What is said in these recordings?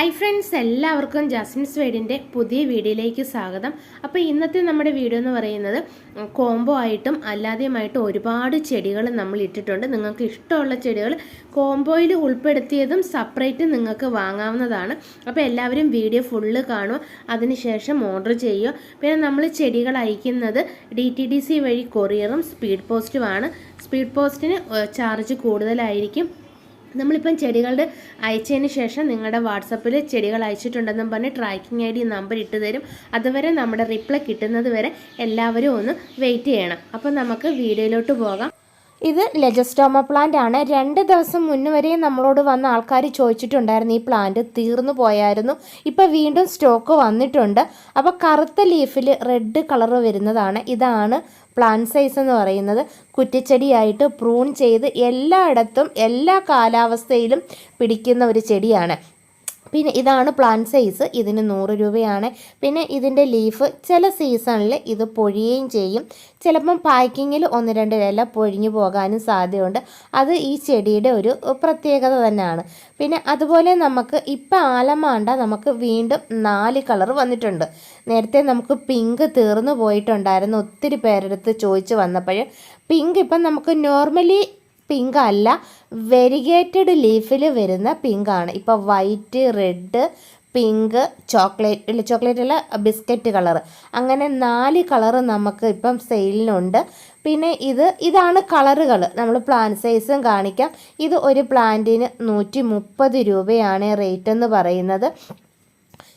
Hi friends എല്ലാവർക്കും Jasmin's വേഡിന്റെ പുതിയ വീഡിയോയിലേക്ക് സ്വാഗതം. അപ്പോൾ ഇന്നത്തെ നമ്മുടെ വീഡിയോ എന്ന് പറയുന്നത് കോംബോ ആയിട്ടും അല്ലാതെയുമായിട്ടും ഒരുപാട് ചെടികൾ നമ്മൾ ഇട്ടിട്ടുണ്ട്. നിങ്ങൾക്ക് ഇഷ്ടമുള്ള ചെടികൾ കോംബോയിൽ ഉൾപ്പെടുത്തിയതും സെപ്പറേറ്റ് നിങ്ങൾക്ക് വാങ്ങാവുന്നതാണ്. അപ്പോൾ എല്ലാവരും വീഡിയോ ഫുള്ള് കാണുക. അതിനുശേഷം ഓർഡർ ചെയ്യുക. പിന്നെ നമ്മൾ ചെടികൾ അയക്കുന്നത് ഡി ടി ഡി സി വഴി കൊറിയറും സ്പീഡ് പോസ്റ്റുമാണ് സ്പീഡ് പോസ്റ്റിന് ചാർജ് കൂടുതലായിരിക്കും. നമ്മളിപ്പം ചെടികളുടെ അയച്ചതിന് ശേഷം നിങ്ങളുടെ വാട്സപ്പിൽ ചെടികൾ അയച്ചിട്ടുണ്ടെന്നും പറഞ്ഞ് ട്രാക്കിംഗ് ഐ ഡി നമ്പർ ഇട്ട് തരും. അതുവരെ നമ്മുടെ റിപ്ലൈ കിട്ടുന്നത് വരെ എല്ലാവരും ഒന്ന് വെയിറ്റ് ചെയ്യണം. അപ്പം നമുക്ക് വീഡിയോയിലോട്ട് പോകാം. ഇത് ലെജസ്റ്റോമ പ്ലാന്റ് ആണ്. രണ്ട് ദിവസം മുന്നേ വരെ നമ്മളോട് വന്ന ആൾക്കാർ ചോദിച്ചിട്ടുണ്ടായിരുന്നു ഈ പ്ലാന്റ് തീർന്നു പോയായിരുന്നു. ഇപ്പോൾ വീണ്ടും സ്റ്റോക്ക് വന്നിട്ടുണ്ട്. അപ്പോൾ കറുത്ത ലീഫിൽ റെഡ് കളർ വരുന്നതാണ്. ഇതാണ് പ്ലാന്റ് സൈസ് എന്ന് പറയുന്നത്. കുറ്റിച്ചെടിയായിട്ട് പ്രൂൺ ചെയ്ത് എല്ലായിടത്തും എല്ലാ കാലാവസ്ഥയിലും പിടിക്കുന്ന ഒരു ചെടിയാണ്. പിന്നെ ഇതാണ് പ്ലാന്റ് സൈസ് ഇതിന് നൂറ് രൂപയാണ്. പിന്നെ ഇതിന്റെ ലീഫ് ചില സീസണിൽ ഇത് പൊഴിയുകയും ചെയ്യും. ചിലപ്പം പാക്കിങ്ങിൽ ഒന്ന് രണ്ട് ഇല പൊഴിഞ്ഞു പോകാനും സാധ്യതയുണ്ട്. അത് ഈ ചെടിയുടെ ഒരു പ്രത്യേകത തന്നെയാണ്. പിന്നെ അതുപോലെ നമുക്ക് ഇപ്പം ആലമാണ്ട നമുക്ക് വീണ്ടും നാല് കളർ വന്നിട്ടുണ്ട്. നേരത്തെ നമുക്ക് പിങ്ക് തീർന്നു പോയിട്ടുണ്ടായിരുന്നു. ഒത്തിരി പേരെടുത്ത് ചോദിച്ചു വന്നപ്പോൾ പിങ്ക് ഇപ്പം നമുക്ക് നോർമലി പിങ്ക് അല്ല വെരിഗേറ്റഡ് ലീഫിൽ വരുന്ന പിങ്കാണ്. ഇപ്പോൾ വൈറ്റ് റെഡ് പിങ്ക് ചോക്ലേറ്റ് ഇല്ല ചോക്ലേറ്റ് അല്ല ബിസ്ക്കറ്റ് കളർ. അങ്ങനെ നാല് കളർ നമുക്ക് ഇപ്പം സെയിലിനുണ്ട് പിന്നെ ഇത് ഇതാണ് കളറുകൾ നമ്മൾ പ്ലാൻ സൈസും കാണിക്കാം. ഇത് ഒരു പ്ലാന്റിന് നൂറ്റി രൂപയാണ് റേറ്റ് എന്ന് പറയുന്നത്.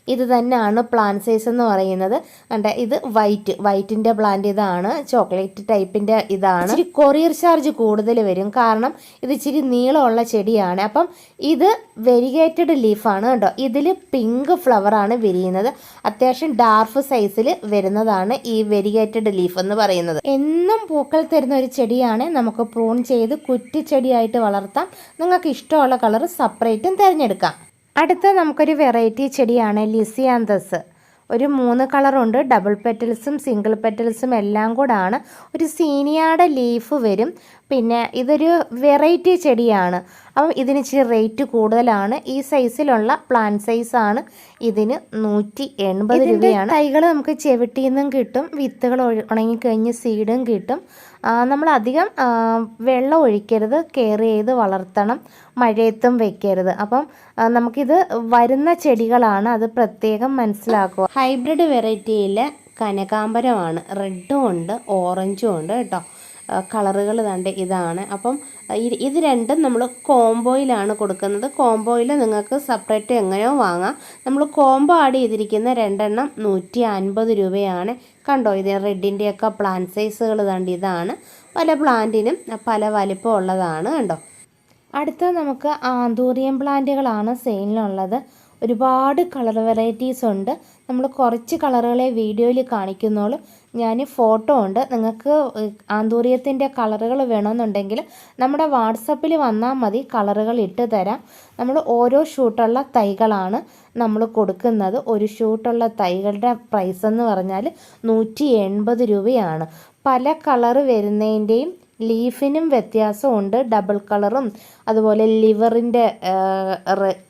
ഇത് തന്നെയാണ് പ്ലാന്റ് സൈസ് എന്ന് പറയുന്നത്. കണ്ട ഇത് വൈറ്റ് വൈറ്റിന്റെ പ്ലാന്റ് ഇതാണ്. ചോക്ലേറ്റ് ടൈപ്പിന്റെ ഇതാണ്. ഇച്ചിരി കൊറിയർ ചാർജ് കൂടുതൽ വരും. കാരണം ഇത് ഇച്ചിരി നീളമുള്ള ചെടിയാണ്. അപ്പം ഇത് വെരിഗേറ്റഡ് ലീഫാണ് കേട്ടോ. ഇതിൽ പിങ്ക് ഫ്ലവറാണ് വിരിയുന്നത്. അത്യാവശ്യം ഡാർഫ് സൈസിൽ വരുന്നതാണ് ഈ വെരിഗേറ്റഡ് ലീഫ് എന്ന് പറയുന്നത്. എന്നും പൂക്കൾ തരുന്ന ഒരു ചെടിയാണ്. നമുക്ക് പ്രൂൺ ചെയ്ത് കുറ്റിച്ചെടിയായിട്ട് വളർത്താം. നിങ്ങൾക്ക് ഇഷ്ടമുള്ള കളർ സെപ്പറേറ്റും തിരഞ്ഞെടുക്കാം. അടുത്ത നമുക്കൊരു വെറൈറ്റി ചെടിയാണ് ലിസിയാന്തസ്. ഒരു മൂന്ന് കളറുണ്ട് ഡബിൾ പെറ്റൽസും സിംഗിൾ പെറ്റൽസും എല്ലാം കൂടാണ്. ഒരു സീനിയാടെ ലീഫ് വരും. പിന്നെ ഇതൊരു വെറൈറ്റി ചെടിയാണ്. അപ്പം ഇതിന് ഇച്ചിരി റേറ്റ് കൂടുതലാണ്. ഈ സൈസിലുള്ള പ്ലാന്റ് സൈസാണ് ഇതിന് നൂറ്റി എൺപത് രൂപയാണ്. തൈകൾ നമുക്ക് ചെവിട്ടിയിൽ നിന്നും കിട്ടും വിത്തുകൾ ഉണങ്ങിക്കഴിഞ്ഞ് സീഡും കിട്ടും. നമ്മൾ അധികം വെള്ളം ഒഴിക്കരുത് കെയർ ചെയ്ത് വളർത്തണം മഴയത്തും വെക്കരുത്. അപ്പം നമുക്കിത് വരുന്ന ചെടികളാണ് അത് പ്രത്യേകം മനസ്സിലാക്കുക. ഹൈബ്രിഡ് വെറൈറ്റിയിൽ കനകാമ്പരമാണ് റെഡും ഉണ്ട് ഓറഞ്ചും ഉണ്ട് കേട്ടോ. കളറുകൾ കണ്ട് ഇതാണ്. അപ്പം ഇത് രണ്ടും നമ്മൾ കോംബോയിലാണ് കൊടുക്കുന്നത്. കോംബോയിൽ നിങ്ങൾക്ക് സെപ്പറേറ്റ് എങ്ങനെയോ വാങ്ങാം. നമ്മൾ കോംബോ ആഡ് ചെയ്തിരിക്കുന്ന രണ്ടെണ്ണം നൂറ്റി അൻപത് രൂപയാണ്. കണ്ടോ ഇത് റെഡിന്റെയൊക്കെ പ്ലാന്റ് സൈസുകൾ കണ്ട് ഇതാണ്. പല പ്ലാന്റിനും പല വലിപ്പം ഉള്ളതാണ് കണ്ടോ. അടുത്ത നമുക്ക് ആന്തൂറിയം പ്ലാന്റുകളാണ് സെയിലിനുള്ളത്. ഒരുപാട് കളർ വെറൈറ്റീസ് ഉണ്ട്. നമ്മൾ കുറച്ച് കളറുകളെ വീഡിയോയിൽ കാണിക്കുന്നുള്ളൂ. ഞാൻ ഫോട്ടോ ഉണ്ട്. നിങ്ങൾക്ക് ആന്തൂറിയത്തിന്റെ കളറുകൾ വേണമെന്നുണ്ടെങ്കിൽ നമ്മുടെ വാട്സപ്പിൽ വന്നാൽ മതി. കളറുകൾ ഇട്ട് തരാം. നമ്മൾ ഓരോ ഷൂട്ടുള്ള തൈകളാണ് നമ്മൾ കൊടുക്കുന്നത്. ഒരു ഷൂട്ടുള്ള തൈകളുടെ പ്രൈസ് എന്ന് പറഞ്ഞാൽ നൂറ്റി എൺപത് രൂപയാണ്. പല കളറ് വരുന്നതിന്റെയും ലീഫിനും വ്യത്യാസമുണ്ട്. ഡബിൾ കളറും അതുപോലെ ലിവറിന്റെ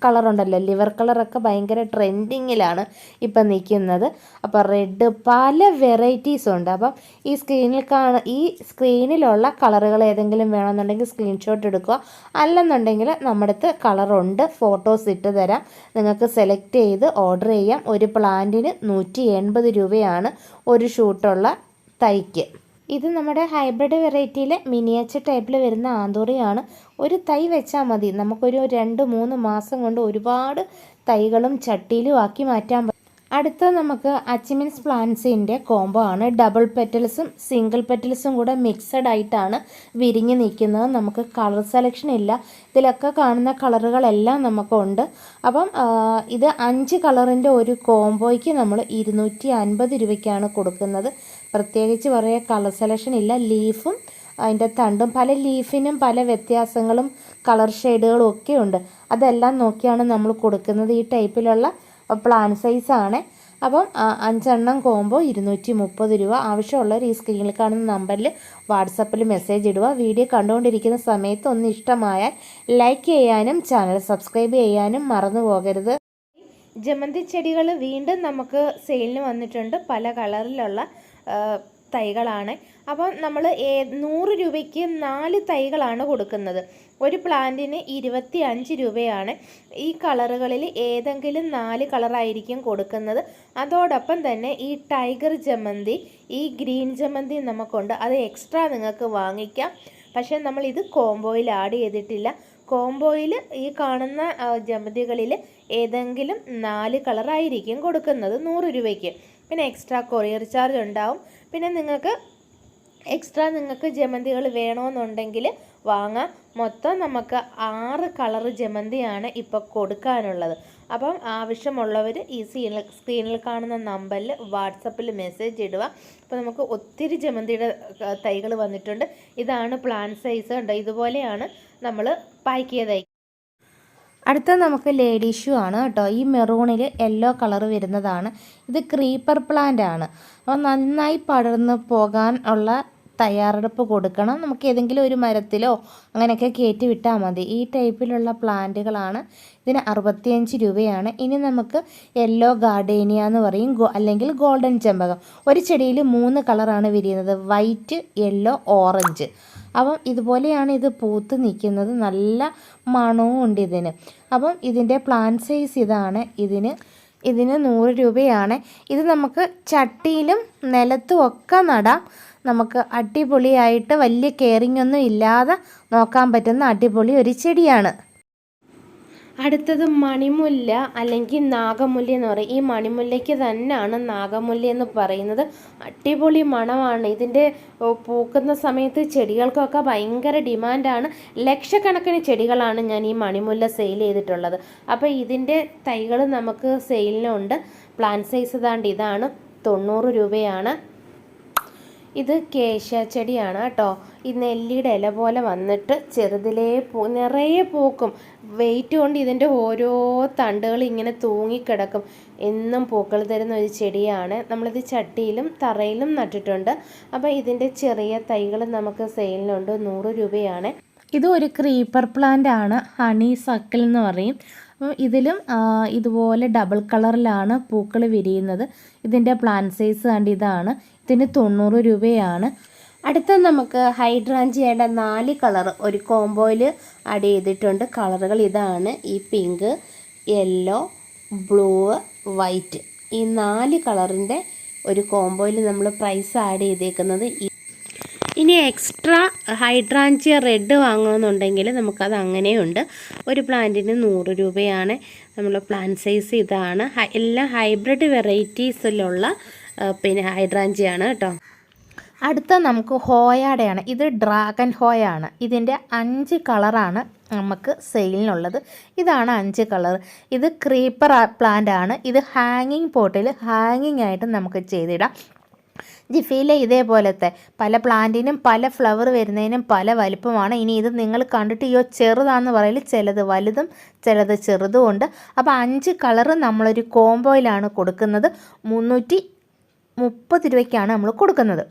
കളറുണ്ടല്ലോ. ലിവർ കളറൊക്കെ ഭയങ്കര ട്രെൻഡിങ്ങിലാണ് ഇപ്പം നിൽക്കുന്നത് അപ്പോൾ റെഡ് പല വെറൈറ്റീസ് ഉണ്ട്. അപ്പം ഈ സ്ക്രീനിൽ കാണ ഈ സ്ക്രീനിലുള്ള കളറുകൾ ഏതെങ്കിലും വേണമെന്നുണ്ടെങ്കിൽ സ്ക്രീൻഷോട്ട് എടുക്കുക. അല്ലെന്നുണ്ടെങ്കിൽ നമ്മുടെ അടുത്ത് കളറുണ്ട്. ഫോട്ടോസ് ഇട്ട് തരാം. നിങ്ങൾക്ക് സെലക്ട് ചെയ്ത് ഓർഡർ ചെയ്യാം. ഒരു പ്ലാന്റിന് നൂറ്റി രൂപയാണ് ഒരു ഷൂട്ടുള്ള തൈക്ക്. ഇത് നമ്മുടെ ഹൈബ്രിഡ് വെറൈറ്റിയിലെ മിനിയേച്ചർ ടൈപ്പിൽ വരുന്ന ആന്തൂറിയാണ്. ഒരു തൈ വെച്ചാൽ മതി. നമുക്കൊരു രണ്ട് മൂന്ന് മാസം കൊണ്ട് ഒരുപാട് തൈകളും ചട്ടിയിലും ആക്കി മാറ്റാൻ പറ്റും. അടുത്ത നമുക്ക് അച്ചിമിൻസ് പ്ലാന്റ്സിന്റെ കോംബോ ആണ്. ഡബിൾ പെറ്റൽസും സിംഗിൾ പെറ്റൽസും കൂടെ മിക്സഡ് ആയിട്ടാണ് വിരിഞ്ഞ് നിൽക്കുന്നത്. നമുക്ക് കളർ സെലക്ഷൻ ഇല്ല. ഇതിലൊക്കെ കാണുന്ന കളറുകളെല്ലാം നമുക്കുണ്ട്. അപ്പം ഇത് അഞ്ച് കളറിന്റെ ഒരു കോംബോയ്ക്ക് നമ്മൾ ഇരുന്നൂറ്റി അൻപത് രൂപയ്ക്കാണ് കൊടുക്കുന്നത്. പ്രത്യേകിച്ച് കുറേ കളർ സെലക്ഷൻ ഇല്ല. ലീഫും അതിന്റെ തണ്ടും പല ലീഫിനും പല വ്യത്യാസങ്ങളും കളർ ഷെയ്ഡുകളും ഒക്കെ ഉണ്ട്. അതെല്ലാം നോക്കിയാണ് നമ്മൾ കൊടുക്കുന്നത്. ഈ ടൈപ്പിലുള്ള പ്ലാൻ സൈസാണ് അപ്പം അഞ്ചെണ്ണം കോമ്പോ ഇരുന്നൂറ്റി മുപ്പത് രൂപ. ആവശ്യമുള്ളവർ ഈ സ്ക്രീനിൽ കാണുന്ന നമ്പറിൽ വാട്സപ്പിൽ മെസ്സേജ് ഇടുക. വീഡിയോ കണ്ടുകൊണ്ടിരിക്കുന്ന സമയത്ത് ഒന്ന് ഇഷ്ടമായാൽ ലൈക്ക് ചെയ്യാനും ചാനൽ സബ്സ്ക്രൈബ് ചെയ്യാനും മറന്നു പോകരുത്. ജമന്തി ചെടികൾ വീണ്ടും നമുക്ക് സെയിലിന് വന്നിട്ടുണ്ട്. പല കളറിലുള്ള തൈകളാണ്. അപ്പോൾ നമ്മൾ നൂറ് രൂപയ്ക്ക് നാല് തൈകളാണ് കൊടുക്കുന്നത്. ഒരു പ്ലാന്റിന് ഇരുപത്തി അഞ്ച് രൂപയാണ്. ഈ കളറുകളിൽ ഏതെങ്കിലും നാല് കളറായിരിക്കും കൊടുക്കുന്നത്. അതോടൊപ്പം തന്നെ ഈ ടൈഗർ ജമന്തി ഈ ഗ്രീൻ ജമന്തി നമുക്കുണ്ട്. അത് എക്സ്ട്രാ നിങ്ങൾക്ക് വാങ്ങിക്കാം. പക്ഷേ നമ്മൾ ഇത് കോംബോയിൽ ആഡ് ചെയ്തിട്ടില്ല. കോംബോയിൽ ഈ കാണുന്ന ജമന്തികളിൽ ഏതെങ്കിലും നാല് കളറായിരിക്കും കൊടുക്കുന്നത് നൂറ് രൂപയ്ക്ക്. പിന്നെ എക്സ്ട്രാ കൊറിയർ ചാർജ് ഉണ്ടാവും. പിന്നെ നിങ്ങൾക്ക് എക്സ്ട്രാ നിങ്ങൾക്ക് ജമന്തികൾ വേണമെന്നുണ്ടെങ്കിൽ വാങ്ങാം. മൊത്തം നമുക്ക് ആറ് കളർ ജമന്തിയാണ് ഇപ്പോൾ കൊടുക്കാനുള്ളത്. അപ്പം ആവശ്യമുള്ളവർ ഈ സീനിൽ സ്ക്രീനിൽ കാണുന്ന നമ്പറിൽ വാട്സപ്പിൽ മെസ്സേജ് ഇടുക. അപ്പോൾ നമുക്ക് ഒത്തിരി ജമന്തിയുടെ തൈകൾ വന്നിട്ടുണ്ട്. ഇതാണ് പ്ലാൻ സൈസ് ഉണ്ട്? ഇതുപോലെയാണ് നമ്മൾ പാക്ക് ചെയ്തത്. അടുത്ത നമുക്ക് ലേഡി ഷൂ ആണ് കേട്ടോ. ഈ മെറൂണിൽ യെല്ലോ കളർ വരുന്നതാണ്. ഇത് ക്രീപ്പർ പ്ലാന്റ് ആണ്. അപ്പോൾ നന്നായി പടർന്ന് പോകാൻ ഉള്ള തയ്യാറെടുപ്പ് കൊടുക്കണം. നമുക്ക് ഏതെങ്കിലും ഒരു മരത്തിലോ അങ്ങനെയൊക്കെ കയറ്റി വിട്ടാൽ മതി. ഈ ടൈപ്പിലുള്ള പ്ലാന്റുകളാണ് ഇതിന് അറുപത്തിയഞ്ച് രൂപയാണ്. ഇനി നമുക്ക് യെല്ലോ ഗാർഡേനിയ എന്ന് പറയും. അല്ലെങ്കിൽ ഗോൾഡൻ ചെമ്പകം. ഒരു ചെടിയിൽ മൂന്ന് കളറാണ് വിരിയുന്നത്. White yellow orange. അപ്പം ഇതുപോലെയാണ് ഇത് പൂത്ത് നിൽക്കുന്നത്. നല്ല മണവും ഉണ്ട് ഇതിന്. അപ്പം ഇതിന്റെ പ്ലാൻ സൈസ് ഇതാണ്. ഇതിന് ഇതിന് നൂറ് രൂപയാണ്. ഇത് നമുക്ക് ചട്ടിയിലും നിലത്തും ഒക്കെ നടാം. നമുക്ക് അടിപൊളിയായിട്ട് വലിയ കെയറിങ് ഒന്നും ഇല്ലാതെ നോക്കാൻ പറ്റുന്ന അടിപൊളി ഒരു ചെടിയാണ്. അടുത്തത് മണിമുല്ല അല്ലെങ്കിൽ നാഗമുല്ല എന്ന് പറയും. ഈ മണിമുല്ലയ്ക്ക് തന്നെയാണ് നാഗമുല്ല എന്ന് പറയുന്നത്. അടിപൊളി മണമാണ്. ഇതിന്റെ പൂക്കുന്ന സമയത്ത് ചെടികൾക്കൊക്കെ ഭയങ്കര ഡിമാൻഡാണ്. ലക്ഷക്കണക്കിന് ചെടികളാണ് ഞാൻ ഈ മണിമുല്ല സെയിൽ ചെയ്തിട്ടുള്ളത്. അപ്പോൾ ഇതിന്റെ തൈകൾ നമുക്ക് സെയിലിനുണ്ട്. പ്ലാൻ സൈസ് താണ്ട് ഇതാണ്. തൊണ്ണൂറ് രൂപയാണ്. ഇത് കേശ ചെടിയാണ് കേട്ടോ. ഈ നെല്ലിയുടെ ഇല പോലെ വന്നിട്ട് ചെറുതിലേ പൂ നിറയെ പൂക്കും. വെയിറ്റ് കൊണ്ട് ഇതിന്റെ ഓരോ തണ്ടുകൾ ഇങ്ങനെ തൂങ്ങിക്കിടക്കും. എന്നും പൂക്കൾ തരുന്ന ഒരു ചെടിയാണ്. നമ്മളിത് ചട്ടിയിലും തറയിലും നട്ടിട്ടുണ്ട്. അപ്പോൾ ഇതിന്റെ ചെറിയ തൈകൾ നമുക്ക് സെയിലിനുണ്ട്. നൂറ് രൂപയാണ്. ഇത് ഒരു ക്രീപ്പർ പ്ലാന്റ് ആണ്. ഹണി സക്കിൾ എന്ന് പറയും. അപ്പം ഇതിലും ഇതുപോലെ ഡബിൾ കളറിലാണ് പൂക്കൾ വിരിയുന്നത്. ഇതിന്റെ പ്ലാൻ സൈസ് കണ്ട് ഇതാണ്. ഇതിന് തൊണ്ണൂറ് രൂപയാണ്. അടുത്ത നമുക്ക് ഹൈഡ്രാഞ്ചിയുടെ നാല് കളർ ഒരു കോംബോയിൽ ആഡ് ചെയ്തിട്ടുണ്ട്. കളറുകൾ ഇതാണ്. ഈ പിങ്ക് യെല്ലോ ബ്ലൂ വൈറ്റ് ഈ നാല് കളറിന്റെ ഒരു കോംബോയിൽ നമ്മൾ പ്രൈസ് ആഡ് ചെയ്തേക്കുന്നത്. ഇനി എക്സ്ട്രാ ഹൈഡ്രാഞ്ചിയ റെഡ് വാങ്ങണമെന്നുണ്ടെങ്കിൽ നമുക്കത് അങ്ങനെയുണ്ട്. ഒരു പ്ലാന്റിന് നൂറ് രൂപയാണ്. നമ്മൾ പ്ലാന്റ് സൈസ് ഇതാണ്. എല്ലാ ഹൈബ്രിഡ് വെറൈറ്റീസിലുള്ള പിന്നെ ഹൈഡ്രാഞ്ചിയാണ് കേട്ടോ. അടുത്ത നമുക്ക് ഹോയാടയാണ്. ഇത് ഡ്രാഗൺ ഹോയാണ്. ഇതിന്റെ അഞ്ച് കളറാണ് നമുക്ക് സെയിലിനുള്ളത്. ഇതാണ് അഞ്ച് കളർ. ഇത് ക്രീപ്പർ പ്ലാന്റ് ആണ്. ഇത് ഹാങ്ങിങ് പോട്ടിൽ ഹാങ്ങിങ് ആയിട്ട് നമുക്ക് ചെയ്തിടാം. ജിഫിയിലെ ഇതേപോലത്തെ പല പ്ലാന്റിനും പല ഫ്ലവർ വരുന്നതിനും പല വലിപ്പമാണ്. ഇനി ഇത് നിങ്ങൾ കണ്ടിട്ട് അയ്യോ ചെറുതാന്ന് പറയൽ ചിലത് വലുതും ചിലത് ചെറുതും ഉണ്ട്. അപ്പോൾ അഞ്ച് കളറ് നമ്മളൊരു കോംബോയിലാണ് കൊടുക്കുന്നത്. മുന്നൂറ്റി മുപ്പത് രൂപയ്ക്കാണ് നമ്മൾ കൊടുക്കുന്നത്.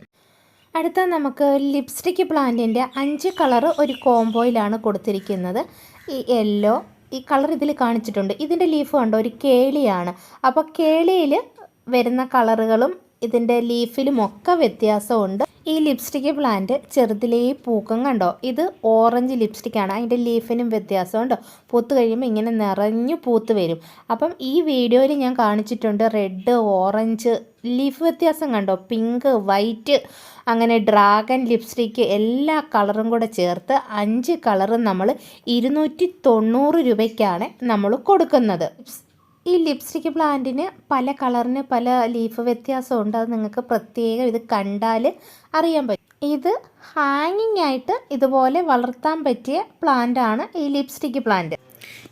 അടുത്ത നമുക്ക് ലിപ്സ്റ്റിക് പ്ലാന്റിന്റെ അഞ്ച് കളറ് ഒരു കോംബോയിലാണ് കൊടുത്തിരിക്കുന്നത്. ഈ യെല്ലോ ഈ കളർ ഇതിൽ കാണിച്ചിട്ടുണ്ട്. ഇതിന്റെ ലീഫ് കണ്ടോ? ഒരു കേളിയാണ്. അപ്പോൾ കേളിയിൽ വരുന്ന കളറുകളും ഇതിന്റെ ലീഫിലും ഒക്കെ വ്യത്യാസമുണ്ട്. ഈ ലിപ്സ്റ്റിക് പ്ലാന്റ് ചെറുതിലേ പൂക്കം കണ്ടോ? ഇത് ഓറഞ്ച് ലിപ്സ്റ്റിക്കാണ് അതിന്റെ ലീഫിനും വ്യത്യാസമുണ്ടോ. പൂത്ത് കഴിയുമ്പോൾ ഇങ്ങനെ നിറഞ്ഞു പൂത്ത് വരും. അപ്പം ഈ വീഡിയോയിൽ ഞാൻ കാണിച്ചിട്ടുണ്ട് റെഡ് ഓറഞ്ച് ലീഫ് വ്യത്യാസം കണ്ടോ? പിങ്ക് വൈറ്റ് അങ്ങനെ ഡ്രാഗൺ ലിപ്സ്റ്റിക്ക് എല്ലാ കളറും കൂടെ ചേർത്ത് അഞ്ച് കളറും നമ്മൾ ഇരുന്നൂറ്റി തൊണ്ണൂറ് രൂപയ്ക്കാണ് നമ്മൾ കൊടുക്കുന്നത്. ഈ ലിപ്സ്റ്റിക് പ്ലാന്റിന് പല കളറിന് പല ലീഫ് വ്യത്യാസമുണ്ട്. അത് നിങ്ങൾക്ക് പ്രത്യേകം ഇത് കണ്ടാൽ അറിയാൻ പറ്റും. ഇത് ഹാങ്ങിങ് ആയിട്ട് ഇതുപോലെ വളർത്താൻ പറ്റിയ പ്ലാന്റ് ആണ് ഈ ലിപ്സ്റ്റിക് പ്ലാന്റ്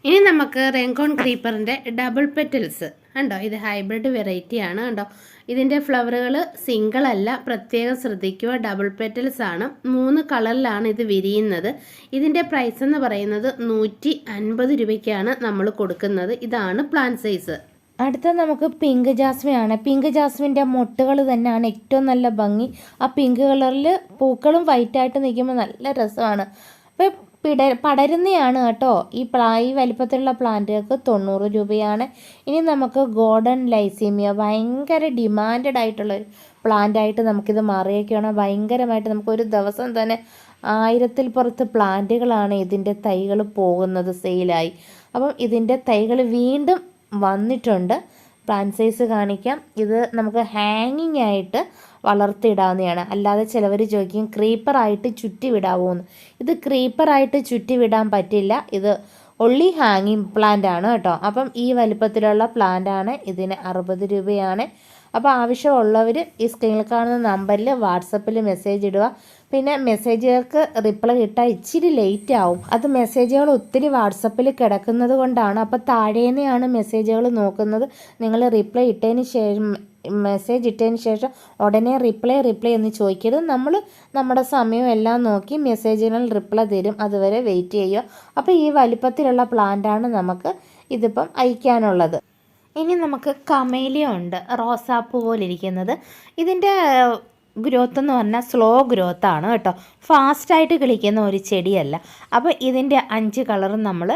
ഇനി നമുക്ക് റെങ്കോൺ ക്രീപ്പറിന്റെ ഡബിൾ പെറ്റൽസ് ഉണ്ടോ ഇത് ഹൈബ്രിഡ് വെറൈറ്റി ആണ് കണ്ടോ? ഇതിന്റെ ഫ്ലവറുകൾ സിംഗിൾ അല്ല. പ്രത്യേകം ശ്രദ്ധിക്കുക. ഡബിൾ പെറ്റൽസ് ആണ്. മൂന്ന് കളറിലാണ് ഇത് വിരിയുന്നത്. ഇതിന്റെ പ്രൈസ് എന്ന് പറയുന്നത് നൂറ്റി അൻപത് രൂപയ്ക്കാണ് നമ്മൾ കൊടുക്കുന്നത്. ഇതാണ് പ്ലാൻ സൈസ് അടുത്ത നമുക്ക് പിങ്ക് ജാസ്മിൻ ആണ്. പിങ്ക് ജാസ്മിന്റെ മൊട്ടുകൾ തന്നെയാണ് ഏറ്റവും നല്ല ഭംഗി. ആ പിങ്ക് കളറിൽ പൂക്കളും വൈറ്റായിട്ട് നിൽക്കുമ്പോൾ നല്ല രസമാണ്. അപ്പോൾ പിട പടരുന്നതാണ് കേട്ടോ. ഈ പ്ലാ ഈ വലിപ്പത്തിലുള്ള പ്ലാന്റുകൾക്ക് തൊണ്ണൂറ് രൂപയാണ്. ഇനി നമുക്ക് ഗോൾഡൻ ലൈസീമിയ ഭയങ്കര ഡിമാൻഡഡ് ആയിട്ടുള്ളൊരു പ്ലാന്റായിട്ട് നമുക്കിത് മാറിയേക്കുകയാണ് ഭയങ്കരമായിട്ട് നമുക്കൊരു ദിവസം തന്നെ ആയിരത്തിൽ പുറത്ത് പ്ലാന്റുകളാണ് ഇതിന്റെ തൈകൾ പോകുന്നത് സെയിലായി. അപ്പം ഇതിന്റെ തൈകൾ വീണ്ടും വന്നിട്ടുണ്ട്. പ്ലാന്റ് സൈസ് കാണിക്കാം. ഇത് നമുക്ക് ഹാങ്ങിങ് ആയിട്ട് വളർത്തിയിടാവുന്നതാണ്. അല്ലാതെ ചിലവർ ചോദിക്കും ക്രീപ്പറായിട്ട് ചുറ്റി വിടാവോന്ന് ഇത് ക്രീപ്പറായിട്ട് ചുറ്റി വിടാൻ പറ്റില്ല. ഇത് ഒള്ളി ഹാങ്ങിങ് പ്ലാന്റ് ആണ് കേട്ടോ. അപ്പം ഈ വലിപ്പത്തിലുള്ള പ്ലാന്റ് ആണ്. ഇതിന് അറുപത് രൂപയാണ്. അപ്പോൾ ആവശ്യമുള്ളവർ ഈ സ്ക്രീനിൽ കാണുന്ന നമ്പറിൽ വാട്സപ്പിൽ മെസ്സേജ് ഇടുക. പിന്നെ മെസ്സേജുകൾക്ക് റിപ്ലൈ കിട്ടാൻ ഇച്ചിരി ലേറ്റ് ആവും. അത് മെസ്സേജുകൾ ഒത്തിരി വാട്സപ്പിൽ കിടക്കുന്നത് കൊണ്ടാണ്. അപ്പോൾ താഴേന്നെയാണ് മെസ്സേജുകൾ നോക്കുന്നത്. നിങ്ങൾ റിപ്ലൈ ഇട്ടതിന് ശേഷം മെസ്സേജ് ഇട്ടതിന് ശേഷം ഉടനെ റിപ്ലൈ റിപ്ലൈ എന്ന് ചോദിക്കരുത്. നമ്മൾ നമ്മുടെ സമയം എല്ലാം നോക്കി മെസ്സേജുകൾ റിപ്ലൈ തരും. അതുവരെ വെയിറ്റ് ചെയ്യുക. അപ്പോൾ ഈ വലിപ്പത്തിലുള്ള പ്ലാന്റാണ് നമുക്ക് ഇതിപ്പം അയക്കാനുള്ളത്. ഇനി നമുക്ക് കമേലിയ ഉണ്ട് റോസാപ്പൂ പോലെ ഇരിക്കുന്നത് ഇതിന്റെ ഗ്രോത്ത് എന്ന് പറഞ്ഞാൽ സ്ലോ ഗ്രോത്ത് ആണ് കേട്ടോ. ഫാസ്റ്റായിട്ട് കിളിക്കുന്ന ഒരു ചെടിയല്ല. അപ്പോൾ ഇതിന്റെ അഞ്ച് കളറും നമ്മൾ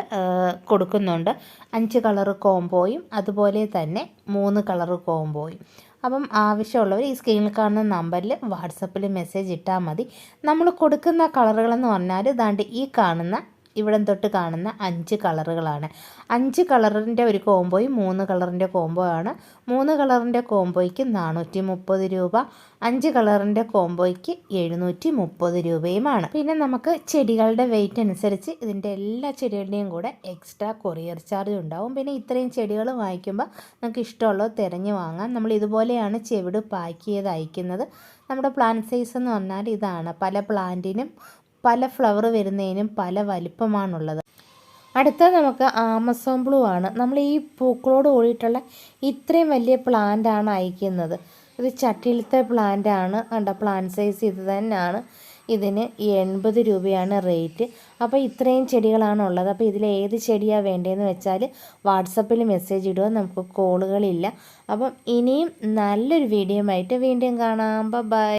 കൊടുക്കുന്നുണ്ട്. അഞ്ച് കളർ കോംബോയും അതുപോലെ തന്നെ മൂന്ന് കളർ കോംബോയും. അപ്പം ആവശ്യമുള്ളവർ ഈ സ്ക്രീനിൽ കാണുന്ന നമ്പറിൽ വാട്സപ്പിൽ മെസ്സേജ് ഇട്ടാൽ മതി. നമ്മൾ കൊടുക്കുന്ന കളറുകളെന്ന് പറഞ്ഞാൽ ഇതാണ്ട് ഈ കാണുന്ന ഇവിടം തൊട്ട് കാണുന്ന അഞ്ച് കളറുകളാണ്. അഞ്ച് കളറിന്റെ ഒരു കോംബോയും മൂന്ന് കളറിന്റെ കോംബോ ആണ് മൂന്ന് കളറിന്റെ കോംബോയ്ക്ക് നാനൂറ്റി മുപ്പത് രൂപ അഞ്ച് കളറിന്റെ കോംബോയ്ക്ക് എഴുന്നൂറ്റി മുപ്പത് രൂപയുമാണ്. പിന്നെ നമുക്ക് ചെടികളുടെ വെയിറ്റ് അനുസരിച്ച് ഇതിന്റെ എല്ലാ ചെടികളുടെയും കൂടെ എക്സ്ട്രാ കൊറിയർ ചാർജ് ഉണ്ടാവും. പിന്നെ ഇത്രയും ചെടികൾ വാങ്ങിക്കുമ്പോൾ നമുക്ക് ഇഷ്ടമുള്ളത് തിരഞ്ഞു വാങ്ങാം. നമ്മൾ ഇതുപോലെയാണ് ചെവിട് പാക്ക് ചെയ്ത് അയക്കുന്നത്. നമ്മുടെ പ്ലാന്റ് സൈസ് എന്ന് പറഞ്ഞാൽ ഇതാണ്. പല പ്ലാന്റിനും പല ഫ്ലവർ വരുന്നതിനും പല വലിപ്പമാണുള്ളത്. അടുത്ത നമുക്ക് ആമസോൺ ബ്ലൂ ആണ്. നമ്മൾ ഈ പൂക്കളോട് കൂടിയിട്ടുള്ള ഇത്രയും വലിയ പ്ലാന്റ് ആണ് അയക്കുന്നത്. ഇത് ചട്ടിയിലത്തെ പ്ലാന്റ് ആണ്. കണ്ട? പ്ലാന്റ് സൈസ് ഇത് തന്നെയാണ്. ഇതിന് എൺപത് രൂപയാണ് റേറ്റ് അപ്പോൾ ഇത്രയും ചെടികളാണ് ഉള്ളത്. അപ്പോൾ ഇതിൽ ഏത് ചെടിയാണ് വേണ്ടതെന്ന് വെച്ചാൽ വാട്സപ്പിൽ മെസ്സേജ് ഇടുക. നമുക്ക് കോളുകളില്ല അപ്പം ഇനിയും നല്ലൊരു വീഡിയോ ആയിട്ട് വീണ്ടും കാണാം. ബൈ